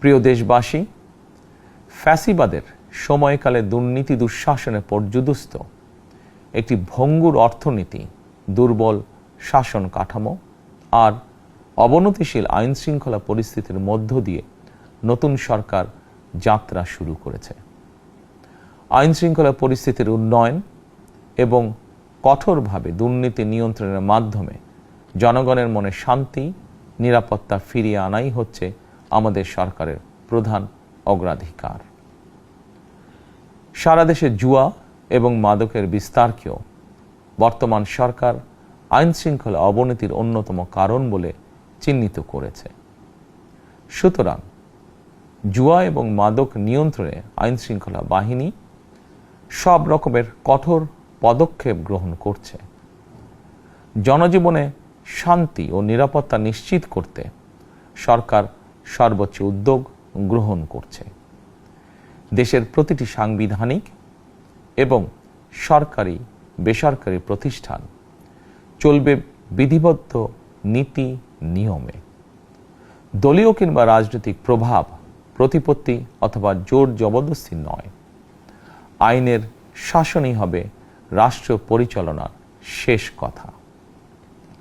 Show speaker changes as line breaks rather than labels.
প্রিয় দেশবাসী, ফ্যাসিবাদের সময়কালে দুর্নীতি দুঃশাসনে পর্যুদস্ত একটি ভঙ্গুর অর্থনীতি, দুর্বল শাসন কাঠামো আর অবনতিশীল আইন শৃঙ্খলা পরিস্থিতির মধ্য দিয়ে নতুন সরকার যাত্রা শুরু করেছে। আইন শৃঙ্খলা পরিস্থিতির উন্নয়ন এবং কঠোরভাবে দুর্নীতি নিয়ন্ত্রণের মাধ্যমে জনগণের মনে শান্তি, নিরাপত্তা ফিরিয়ে আনাই হচ্ছে আমাদের সরকারের প্রধান অগ্রাধিকার। সারা দেশে জুয়া এবং মাদকের বিস্তারকেও বর্তমান সরকার আইন শৃঙ্খলা অবনতির অন্যতম কারণ বলে চিহ্নিত করেছে। সুতরাং জুয়া এবং মাদক নিয়ন্ত্রণে আইন শৃঙ্খলা বাহিনী সব রকমের কঠোর পদক্ষেপ গ্রহণ করছে। জনজীবনে শান্তি ও নিরাপত্তা নিশ্চিত করতে সরকার সর্বোচ্চ উদ্যোগ গ্রহণ করছে। দেশের প্রতিটি সাংবিধানিক এবং সরকারি, বেসরকারি প্রতিষ্ঠান চলবে বিধিবদ্ধ নীতি নিয়মে। দলীয় কিংবা রাজনৈতিক প্রভাব, প্রতিপত্তি অথবা জোর জবরদস্তি নয়। আইনের শাসনই হবে রাষ্ট্র পরিচালনার শেষ কথা।